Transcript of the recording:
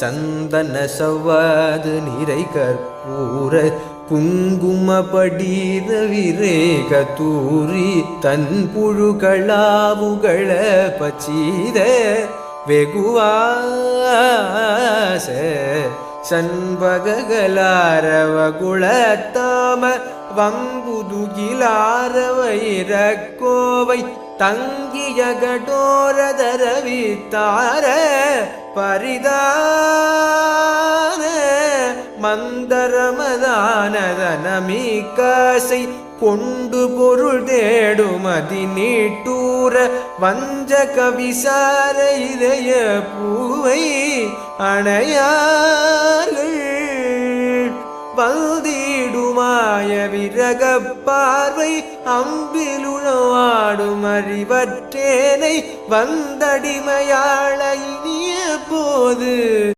சந்தன சவ்வாது நிறை கற்பூர குங்கும படித விரேக தூரி தன் புழுகளாவுகள பச்சீத வெகுவாச சண்பகலாரவ குளத்தாம வம்புதுகிலாரவ இறக்கோவை தங்கிய கடோரதரவித்தார பரிதான மந்தரமதானதனமீகாசை கொண்டு பொருள் தேடுமதி நீட்டூர வஞ்ச கவிசார இதய பூவை அணையார்கள். வந்திடுமாய விரக பார்வை அம்பிலுழவாடும் அறிவற்றேனை வந்தடிமையாள இனிய போது